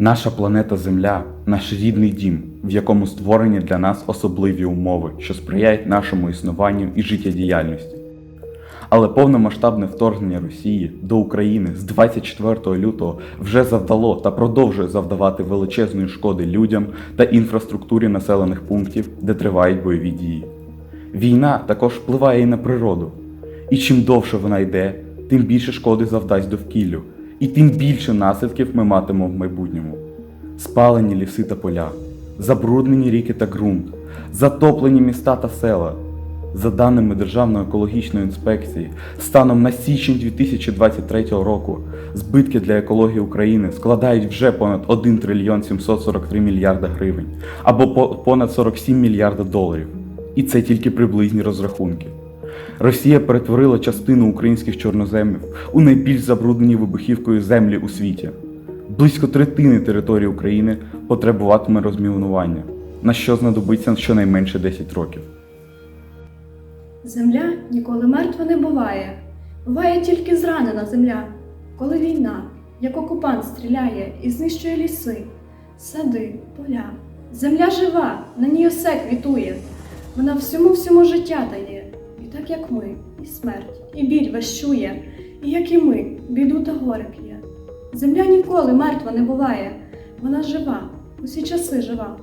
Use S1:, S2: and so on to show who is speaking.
S1: Наша планета Земля наш рідний дім, в якому створені для нас особливі умови, що сприяють нашому існуванню і життєдіяльності. Але повномасштабне вторгнення Росії до України з 24 лютого вже завдало та продовжує завдавати величезної шкоди людям та інфраструктурі населених пунктів, де тривають бойові дії. Війна також впливає і на природу. І чим довше вона йде, тим більше шкоди завдасть довкіллю, і тим більше наслідків ми матимемо в майбутньому. Спалені ліси та поля, забруднені ріки та ґрунт, затоплені міста та села. За даними Державної екологічної інспекції, станом на січень 2023 року збитки для екології України складають вже понад 1 трильйон 743 мільярда гривень або понад 47 мільярда доларів. І це тільки приблизні розрахунки. Росія перетворила частину українських чорноземів у найбільш забруднені вибухівкою землі у світі. Близько третини території України потребуватиме розмінування, на що знадобиться щонайменше 10 років.
S2: Земля ніколи мертва не буває. Буває тільки зранена земля, коли війна, як окупант стріляє і знищує ліси, сади, поля. Земля жива, на ній усе квітує. Вона всьому всьому життя дає. Як ми, і смерть, і біль вещує, і як і ми, біду та горе п'є. Земля ніколи мертва не буває. Вона жива, усі часи жива.